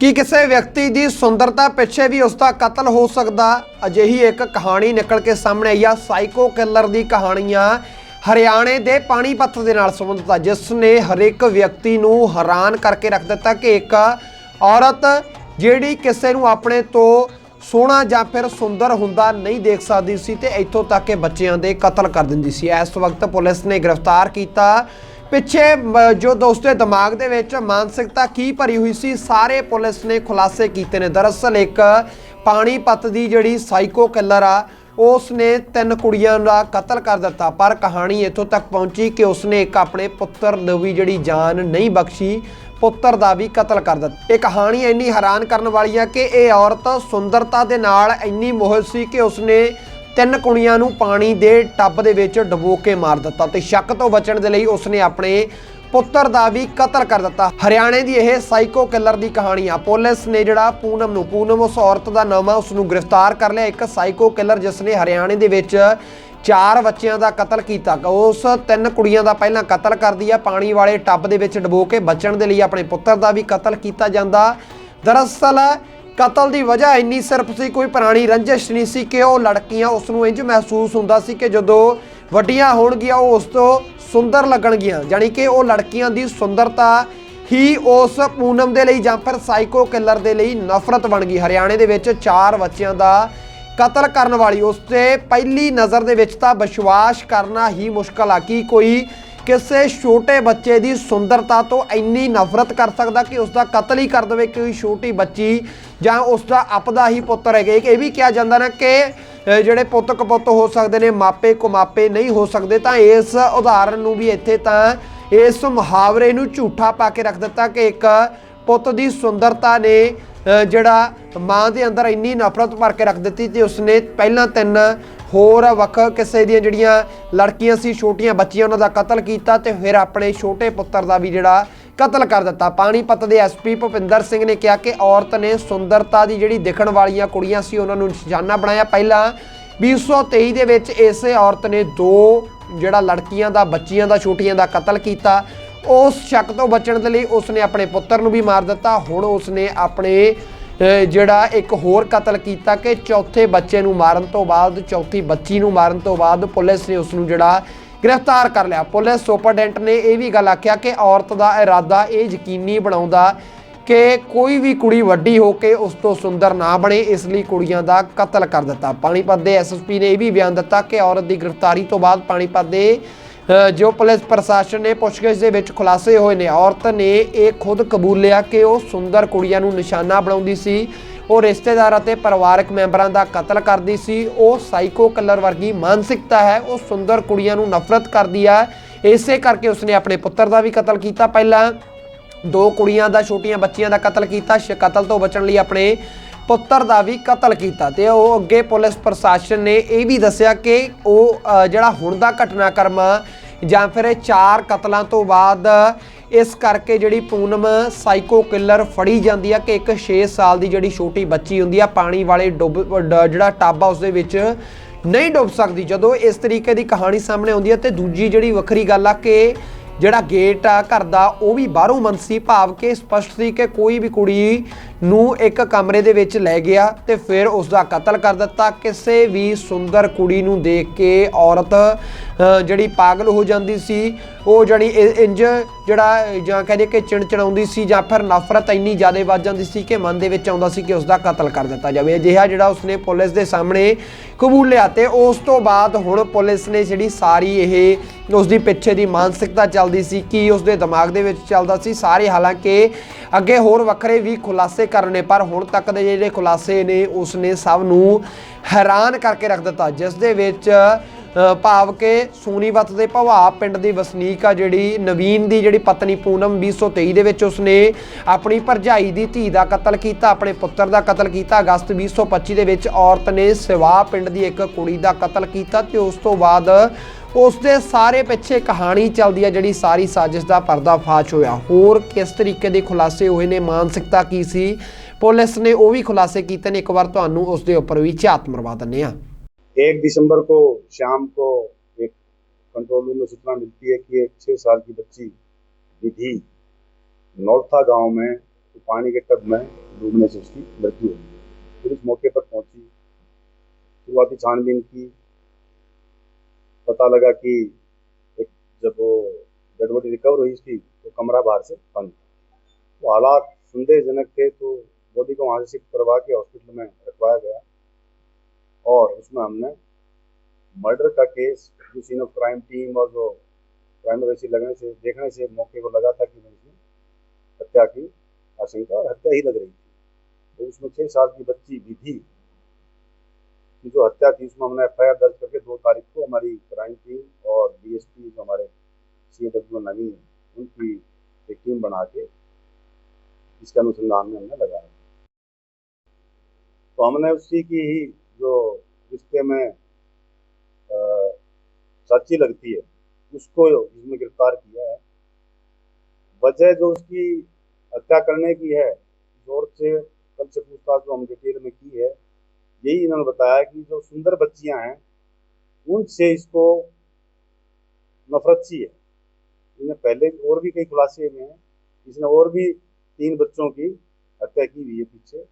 ਕੀ ਕਿਸੇ ਵਿਅਕਤੀ ਦੀ ਸੁੰਦਰਤਾ ਪਿੱਛੇ ਵੀ ਉਸ ਦਾ ਕਤਲ ਹੋ ਸਕਦਾ? ਅਜਿਹੀ ਇੱਕ ਕਹਾਣੀ ਨਿਕਲ ਕੇ ਸਾਹਮਣੇ ਆਈ ਆ। ਸਾਈਕੋ ਕਿਲਰ ਦੀ ਕਹਾਣੀਆਂ ਹਰਿਆਣੇ ਦੇ ਪਾਣੀਪਤ ਦੇ ਨਾਲ ਸੰਬੰਧਿਤ ਆ, ਜਿਸ ਨੇ ਹਰੇਕ ਵਿਅਕਤੀ ਨੂੰ ਹੈਰਾਨ ਕਰਕੇ ਰੱਖ ਦਿੱਤਾ ਕਿ ਇੱਕ ਔਰਤ ਜਿਹੜੀ ਕਿਸੇ ਨੂੰ ਆਪਣੇ ਤੋਂ ਸੋਹਣਾ ਜਾਂ ਫਿਰ ਸੁੰਦਰ ਹੁੰਦਾ ਨਹੀਂ ਦੇਖ ਸਕਦੀ ਸੀ ਤੇ ਇੱਥੋਂ ਤੱਕ ਕਿ ਬੱਚਿਆਂ ਦੇ ਕਤਲ ਕਰ ਦਿੰਦੀ ਸੀ। ਇਸ ਵਕਤ ਪੁਲਿਸ ਨੇ ਗ੍ਰਿਫਤਾਰ ਕੀਤਾ ਪਿੱਛੇ ਮ- ਜੋ ਦੋਸਤੇ ਦਿਮਾਗ ਦੇ ਵਿੱਚ ਮਾਨਸਿਕਤਾ ਕੀ ਭਰੀ ਹੋਈ ਸੀ, ਸਾਰੇ ਪੁਲਿਸ ਨੇ ਖੁਲਾਸੇ ਕੀਤੇ ਨੇ। ਦਰਅਸਲ ਇੱਕ ਪਾਣੀਪਤ ਦੀ ਜਿਹੜੀ ਸਾਈਕੋ ਕਿਲਰ ਆ ਉਸ ਨੇ ਤਿੰਨ ਕੁੜੀਆਂ ਦਾ ਕਤਲ ਕਰ ਦਿੱਤਾ। ਪਰ ਕਹਾਣੀ ਇੱਥੋਂ ਤੱਕ ਪਹੁੰਚੀ ਕਿ ਉਸਨੇ ਇੱਕ ਆਪਣੇ ਪੁੱਤਰ ਨੂੰ ਵੀ ਜਿਹੜੀ ਜਾਨ ਨਹੀਂ ਬਖਸ਼ੀ, ਪੁੱਤਰ ਦਾ ਵੀ ਕਤਲ ਕਰ ਦਿੱਤਾ। ਇਹ ਕਹਾਣੀ ਇੰਨੀ ਹੈਰਾਨ ਕਰਨ ਵਾਲੀ ਆ ਕਿ ਇਹ ਔਰਤ ਸੁੰਦਰਤਾ ਦੇ ਨਾਲ ਇੰਨੀ ਮੋਹਿਤ ਸੀ ਕਿ ਉਸਨੇ ਤਿੰਨ ਕੁੜੀਆਂ ਨੂੰ ਪਾਣੀ ਦੇ ਟੱਬ ਦੇ ਵਿੱਚ ਡੁਬੋ ਕੇ ਮਾਰ ਦਿੱਤਾ ਤੇ ਸ਼ੱਕ ਤੋਂ ਬਚਣ ਦੇ ਲਈ ਉਸਨੇ ਆਪਣੇ ਪੁੱਤਰ ਦਾ ਵੀ ਕਤਲ ਕਰ ਦਿੱਤਾ। ਹਰਿਆਣੇ ਦੀ ਇਹ ਸਾਈਕੋ ਕਿਲਰ ਦੀ ਕਹਾਣੀ ਆ। ਪੁਲਿਸ ਨੇ ਜਿਹੜਾ ਪੂਨਮ ਨੂੰ, ਪੂਨਮ ਉਸ ਔਰਤ ਦਾ ਨਾਮ ਆ ਉਸ ਨੂੰ ਗ੍ਰਿਫਤਾਰ ਕਰ ਲਿਆ। ਇੱਕ ਸਾਈਕੋ ਕਿਲਰ ਜਿਸ ਨੇ ਹਰਿਆਣੇ ਦੇ ਵਿੱਚ ਚਾਰ ਬੱਚਿਆਂ ਦਾ ਕਤਲ ਕੀਤਾ। ਉਸ ਤਿੰਨ ਕੁੜੀਆਂ ਦਾ ਪਹਿਲਾਂ ਕਤਲ ਕਰਦੀ ਆ। ਪਾਣੀ ਵਾਲੇ ਟੱਬ ਦੇ ਵਿੱਚ ਡੁਬੋ ਕੇ ਬਚਣ ਦੇ ਲਈ ਆਪਣੇ ਪੁੱਤਰ ਦਾ ਵੀ ਕਤਲ ਕੀਤਾ ਜਾਂਦਾ। ਦਰਅਸਲ ਕਤਲ ਦੀ ਵਜ੍ਹਾ ਇੰਨੀ ਸਿਰਫ ਸੀ, ਕੋਈ ਪੁਰਾਣੀ ਰੰਜਿਸ਼ ਨਹੀਂ ਸੀ ਕਿ ਉਹ ਲੜਕੀਆਂ ਉਸ ਨੂੰ ਇੰਜ ਮਹਿਸੂਸ ਹੁੰਦਾ ਸੀ ਕਿ ਜਦੋਂ ਵੱਡੀਆਂ ਹੋਣਗੀਆਂ, ਉਹ ਉਸ ਤੋਂ ਸੁੰਦਰ ਲੱਗਣਗੀਆਂ। ਜਾਣੀ ਕਿ ਉਹ ਲੜਕੀਆਂ ਦੀ ਸੁੰਦਰਤਾ ਹੀ ਉਸ ਪੂਨਮ ਦੇ ਲਈ ਜਾਂ ਫਿਰ ਸਾਈਕੋ ਕਿਲਰ ਦੇ ਲਈ ਨਫ਼ਰਤ ਬਣ ਗਈ। ਹਰਿਆਣੇ ਦੇ ਵਿੱਚ ਚਾਰ ਬੱਚਿਆਂ ਦਾ ਕਤਲ ਕਰਨ ਵਾਲੀ ਉਸ ਤੇ ਪਹਿਲੀ ਨਜ਼ਰ ਦੇ ਵਿੱਚ ਤਾਂ ਵਿਸ਼ਵਾਸ ਕਰਨਾ ਹੀ ਮੁਸ਼ਕਲ ਆ। ਕਿ ਕੋਈ ਕਿਸੇ ਛੋਟੇ ਬੱਚੇ ਦੀ ਸੁੰਦਰਤਾ ਤੋਂ ਇੰਨੀ ਨਫ਼ਰਤ ਕਰ ਸਕਦਾ ਕਿ ਉਸ ਦਾ ਕਤਲ ਹੀ ਕਰ ਦੇਵੇ ਕੋਈ ਛੋਟੀ ਬੱਚੀ ਜਾਂ ਉਸ ਦਾ ਆਪਦਾ ਹੀ ਪੁੱਤਰ ਹੈਗੇ ਇਹ ਵੀ ਕਿਹਾ ਜਾਂਦਾ ਨਾ ਕਿ ਜਿਹੜੇ ਪੁੱਤ ਕਪੁੱਤ ਹੋ ਸਕਦੇ ਨੇ ਮਾਪੇ ਕੁਮਾਪੇ ਨਹੀਂ ਹੋ ਸਕਦੇ, ਤਾਂ ਇਸ ਉਦਾਹਰਨ ਨੂੰ ਵੀ ਇੱਥੇ ਤਾਂ ਇਸ ਮੁਹਾਵਰੇ ਨੂੰ ਝੂਠਾ ਪਾ ਕੇ ਰੱਖ ਦਿੱਤਾ ਕਿ ਇੱਕ ਪੁੱਤ ਦੀ ਸੁੰਦਰਤਾ ਨੇ ਜਿਹੜਾ ਮਾਂ ਦੇ ਅੰਦਰ ਇੰਨੀ ਨਫ਼ਰਤ ਭਰ ਕੇ ਰੱਖ ਦਿੱਤੀ ਤੇ ਉਸਨੇ ਪਹਿਲਾਂ ਤਿੰਨ ਹੋਰ ਵੱਖ ਕਿਸੇ ਦੀਆਂ ਜਿਹੜੀਆਂ ਲੜਕੀਆਂ ਸੀ, ਛੋਟੀਆਂ ਬੱਚੀਆਂ, ਉਹਨਾਂ ਦਾ ਕਤਲ ਕੀਤਾ ਤੇ ਫਿਰ ਆਪਣੇ ਛੋਟੇ ਪੁੱਤਰ ਦਾ ਵੀ ਜਿਹੜਾ ਕਤਲ ਕਰ ਦਿੱਤਾ। ਪਾਣੀਪਤ ਦੇ ਐਸਪੀ ਭੁਪਿੰਦਰ ਸਿੰਘ ਨੇ ਕਿਹਾ ਕਿ ਔਰਤ ਨੇ ਸੁੰਦਰਤਾ ਦੀ ਜਿਹੜੀ ਦਿਖਣ ਵਾਲੀਆਂ ਕੁੜੀਆਂ ਸੀ, ਉਹਨਾਂ ਨੂੰ ਨਿਸ਼ਾਨਾ ਬਣਾਇਆ। ਪਹਿਲਾਂ 2023 ਦੇ ਵਿੱਚ ਇਸੇ ਔਰਤ ਨੇ ਦੋ ਜਿਹੜਾ ਲੜਕੀਆਂ ਦਾ, ਬੱਚੀਆਂ ਦਾ, ਛੋਟੀਆਂ ਦਾ ਕਤਲ ਕੀਤਾ। ਉਸ ਸ਼ੱਕ ਤੋਂ ਬਚਣ ਦੇ ਲਈ ਉਸਨੇ ਆਪਣੇ ਪੁੱਤਰ ਨੂੰ ਵੀ ਮਾਰ ਦਿੱਤਾ। ਹੁਣ ਉਸਨੇ ਆਪਣੇ ਜਿਹੜਾ ਇੱਕ ਹੋਰ ਕਤਲ ਕੀਤਾ ਕਿ ਚੌਥੇ ਬੱਚੇ ਨੂੰ ਮਾਰਨ ਤੋਂ ਬਾਅਦ, ਚੌਥੀ ਬੱਚੀ ਨੂੰ ਮਾਰਨ ਤੋਂ ਬਾਅਦ ਪੁਲਿਸ ਨੇ ਉਸ ਨੂੰ ਜਿਹੜਾ ਗ੍ਰਿਫਤਾਰ ਕਰ ਲਿਆ। ਪੁਲਿਸ ਸੁਪਰਡੈਂਟ ਨੇ ਇਹ ਵੀ ਗੱਲ ਆਖਿਆ ਕਿ ਔਰਤ ਦਾ ਇਰਾਦਾ ਇਹ ਯਕੀਨੀ ਬਣਾਉਂਦਾ ਕਿ ਕੋਈ ਵੀ ਕੁੜੀ ਵੱਡੀ ਹੋ ਕੇ ਉਸ ਤੋਂ ਸੁੰਦਰ ਨਾ ਬਣੇ, ਇਸ ਲਈ ਕੁੜੀਆਂ ਦਾ ਕਤਲ ਕਰ ਦਿੱਤਾ। ਪਾਣੀਪਤ ਦੇ ਐਸਐਸਪੀ ਨੇ ਇਹ ਵੀ ਬਿਆਨ ਦਿੱਤਾ ਕਿ ਔਰਤ ਦੀ ਗ੍ਰਿਫਤਾਰੀ ਤੋਂ ਬਾਅਦ ਪਾਣੀਪਤ ਦੇ ਜੋ ਪੁਲਿਸ ਪ੍ਰਸ਼ਾਸਨ ਨੇ ਪੁੱਛਗਿੱਛ ਦੇ ਵਿੱਚ ਖੁਲਾਸੇ ਹੋਏ ਨੇ, ਔਰਤ ਨੇ ਇਹ ਖੁਦ ਕਬੂਲਿਆ ਕਿ ਉਹ ਸੁੰਦਰ ਕੁੜੀਆਂ ਨੂੰ ਨਿਸ਼ਾਨਾ ਬਣਾਉਂਦੀ ਸੀ ਉਹ ਰਿਸ਼ਤੇਦਾਰ ਅਤੇ ਪਰਿਵਾਰਕ ਮੈਂਬਰਾਂ ਦਾ ਕਤਲ ਕਰਦੀ ਸੀ, ਉਹ ਸਾਈਕੋ ਕਲਰ ਵਰਗੀ ਮਾਨਸਿਕਤਾ ਹੈ, ਉਹ ਸੁੰਦਰ ਕੁੜੀਆਂ ਨੂੰ ਨਫ਼ਰਤ ਕਰਦੀ ਹੈ ਇਸੇ ਕਰਕੇ ਉਸਨੇ ਆਪਣੇ ਪੁੱਤਰ ਦਾ ਵੀ ਕਤਲ ਕੀਤਾ ਪਹਿਲਾਂ। ਦੋ ਕੁੜੀਆਂ ਦਾ, ਛੋਟੀਆਂ ਬੱਚੀਆਂ ਦਾ ਕਤਲ ਕੀਤਾ ਕਤਲ ਤੋਂ ਬਚਣ ਲਈ ਆਪਣੇ ਪੁੱਤਰ ਦਾ ਵੀ ਕਤਲ ਕੀਤਾ ਤੇ ਉਹ ਅੱਗੇ ਪੁਲਿਸ ਪ੍ਰਸ਼ਾਸਨ ਨੇ ਇਹ ਵੀ ਦੱਸਿਆ ਕਿ ਉਹ ਜਿਹੜਾ ਹੁਣ ਦਾ ਘਟਨਾਕ੍ਰਮ ਆ, ਜਾਂ ਫਿਰ ਇਹ ਚਾਰ ਕਤਲਾਂ ਤੋਂ ਬਾਅਦ ਇਸ ਕਰਕੇ ਜਿਹੜੀ ਪੂਨਮ ਸਾਈਕੋ ਕਿਲਰ ਫੜੀ ਜਾਂਦੀ ਆ ਕਿ ਇੱਕ 6 ਸਾਲ ਦੀ ਜਿਹੜੀ ਛੋਟੀ ਬੱਚੀ ਹੁੰਦੀ ਆ ਪਾਣੀ ਵਾਲੇ ਡੁੱਬ ਡ- ਜਿਹੜਾ ਟੱਬ ਆ ਉਸ ਦੇ ਵਿੱਚ ਨਹੀਂ ਡੁੱਬ ਸਕਦੀ। ਜਦੋਂ ਇਸ ਤਰੀਕੇ ਦੀ ਕਹਾਣੀ ਸਾਹਮਣੇ ਆਉਂਦੀ ਹੈ ਤੇ ਦੂਜੀ ਜਿਹੜੀ ਵੱਖਰੀ ਗੱਲ ਆ ਕਿ ਜਿਹੜਾ ਗੇਟ ਆ, ਘਰ ਦਾ, ਉਹ ਵੀ ਬਾਹਰੋਂ ਬੰਦ ਸੀ ਭਾਵ ਕਿ ਸਪਸ਼ਟ ਸੀ ਕਿ ਕੋਈ ਵੀ ਕੁੜੀ ਨੂੰ ਇੱਕ ਕਮਰੇ ਦੇ ਵਿੱਚ ਲੈ ਗਿਆ ਤੇ ਫਿਰ ਉਸ ਦਾ ਕਤਲ ਕਰ ਦਿੱਤਾ। ਕਿਸੇ ਵੀ ਸੁੰਦਰ ਕੁੜੀ ਨੂੰ ਦੇਖ ਕੇ ਔਰਤ ਜਿਹੜੀ ਪਾਗਲ ਹੋ ਜਾਂਦੀ ਸੀ, ਉਹ ਜਿਹੜੀ ਇ- ਇੰਜ ਜਿਹੜਾ, ਜਾਂ ਕਹਿੰਦੇ ਕਿ ਚਿੜਚਿੜਾਉਂਦੀ ਸੀ ਜਾਂ ਫਿਰ ਨਫ਼ਰਤ ਇੰਨੀ ਜ਼ਿਆਦਾ ਵੱਧ ਜਾਂਦੀ ਸੀ ਕਿ ਮਨ ਦੇ ਵਿੱਚ ਆਉਂਦਾ ਸੀ ਕਿ ਉਸ ਦਾ ਕਤਲ ਕਰ ਦਿੱਤਾ ਜਾਵੇ। ਅਜਿਹਾ ਜਿਹੜਾ ਉਸਨੇ ਪੁਲਿਸ ਦੇ ਸਾਹਮਣੇ ਕਬੂਲਿਆ ਤੇ ਉਸ ਤੋਂ ਬਾਅਦ ਹੁਣ ਪੁਲਿਸ ਨੇ ਜਿਹੜੀ ਸਾਰੀ ਇਹ ਉਸ ਦੀ ਪਿੱਛੇ ਦੀ ਮਾਨਸਿਕਤਾ ਚੱਲ ਚੱਲਦੀ ਸੀ, ਕੀ ਉਸ ਦੇ ਦਿਮਾਗ ਦੇ ਵਿੱਚ ਚੱਲਦਾ ਸੀ? ਸਾਰੇ ਹਾਲਾਂਕਿ ਅੱਗੇ ਹੋਰ ਵੱਖਰੇ ਵੀ ਖੁਲਾਸੇ ਕਰਨੇ ਪਰ ਹੁਣ ਤੱਕ ਦੇ ਜਿਹੜੇ ਖੁਲਾਸੇ ਨੇ ਉਸ ਨੇ ਸਭ ਨੂੰ ਹੈਰਾਨ ਕਰਕੇ ਰੱਖ ਦਿੱਤਾ, ਜਿਸ ਦੇ ਵਿੱਚ ਭਾਵ ਕਿ ਸੋਨੀਵਤ ਦੇ ਭਵਾ ਪਿੰਡ ਦੀ ਵਸਨੀਕ ਆ ਜਿਹੜੀ ਨਵੀਨ ਦੀ ਜਿਹੜੀ ਪਤਨੀ ਪੂਨਮ 2023 ਦੇ ਵਿੱਚ ਉਸਨੇ ਆਪਣੀ ਭਰਜਾਈ ਦੀ ਧੀ ਦਾ ਕਤਲ ਕੀਤਾ, ਆਪਣੇ ਪੁੱਤਰ ਦਾ ਕਤਲ ਕੀਤਾ। ਅਗਸਤ 2025 ਦੇ ਵਿੱਚ ਔਰਤ ਨੇ ਸਿਵਾ ਪਿੰਡ ਦੀ ਇੱਕ ਕੁੜੀ ਦਾ ਕਤਲ ਕੀਤਾ ਤੇ ਉਸ ਤੋਂ ਬਾਅਦ ਉਸ ਦੇ ਸਾਰੇ ਪਿੱਛੇ ਕਹਾਣੀ ਚੱਲਦੀ ਹੈ ਜਿਹੜੀ ਸਾਰੀ ਸਾਜ਼ਿਸ਼ ਦਾ ਪਰਦਾਫਾਸ਼ ਹੋਇਆ। ਹੋਰ ਕਿਸ ਤਰੀਕੇ ਦੇ ਖੁਲਾਸੇ ਹੋਏ ਨੇ, ਮਾਨਸਿਕਤਾ ਕੀ ਸੀ? ਪੁਲਿਸ ਨੇ ਉਹ ਵੀ ਖੁਲਾਸੇ ਕੀਤੇ ਨੇ। ਇੱਕ ਵਾਰ ਤੁਹਾਨੂੰ ਉਸ ਦੇ ਉੱਪਰ ਵੀ ਝਾਤ ਮਰਵਾ ਦਿੰਨੇ ਆ एक दिसंबर को शाम को एक कंट्रोल रूम में सूचना मिलती है कि एक छः साल की बच्ची विधि नौथा गाँव में तो पानी के टब में डूबने से उसकी मृत्यु हो गई। पुलिस मौके पर पहुँची। शुरुआती छानबीन की। पता लगा कि एक जब वो डेड बॉडी रिकवर हुई इसकी तो कमरा बाहर से बंद था। तो हालात संदेहजनक थे तो बॉडी को वहाँ से शिफ्ट करवा के हॉस्पिटल में रखवाया गया। उसमें हमने। मर्डर का case scene of crime team और जो क्राइम वैसी लगने से, देखने से मौके को लगा था कि इसमें हत्या की आशंका और हत्या ही लग रही थी। तो उसमें छः साल की बच्ची विधि की जो हत्या थी उसमें हमने एफ़ दर्ज करके दो तारीख को हमारी क्राइम टीम और डीएसपी जो हमारे सी डब्ल्यू नवी हैं उनकी एक टीम बना के इसके अनुसंधान में हमने लगाया। तो हमने उसी की ही जो रिश्ते में अ, साची लगती है उसको इसमें गिरफ़्तार किया है। वजह जो उसकी हत्या करने की है ज़ोर से कल से पूछताछ जो हम डिटेल में की है यही इन्होंने बताया कि जो सुंदर बच्चियाँ हैं उनसे इसको नफरत सी है। इन्हें पहले और भी कई खुलासे हुए हैं इसने और भी तीन बच्चों की हत्या की हुई है पीछे।